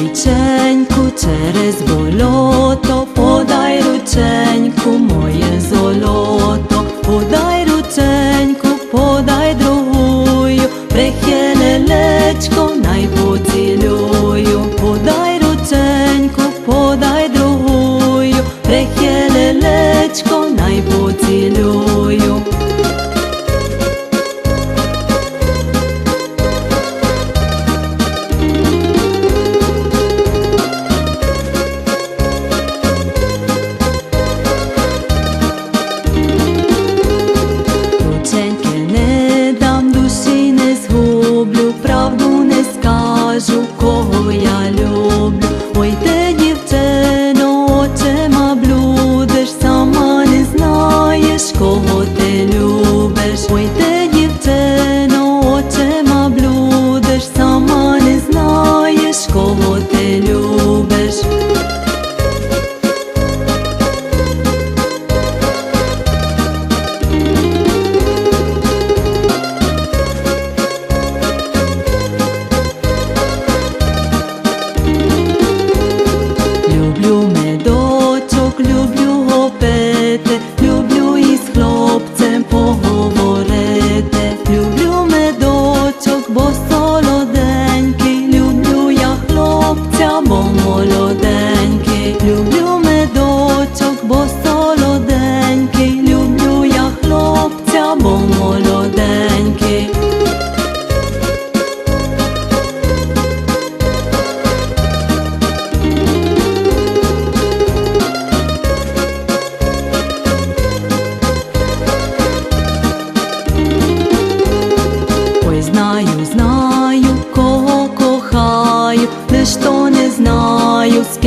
ніченьку, через болото, подай рученьку, моє золото, подай рученьку, подай другую, прихилечко, най поцілюю, подай рученьку, подай другую, прихилечко, най поцілюю.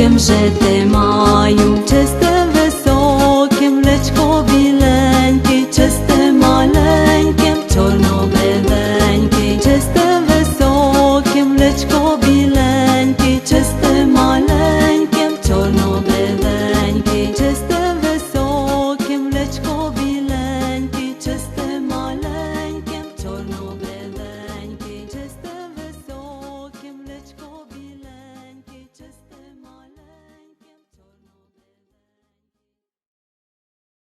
I'm te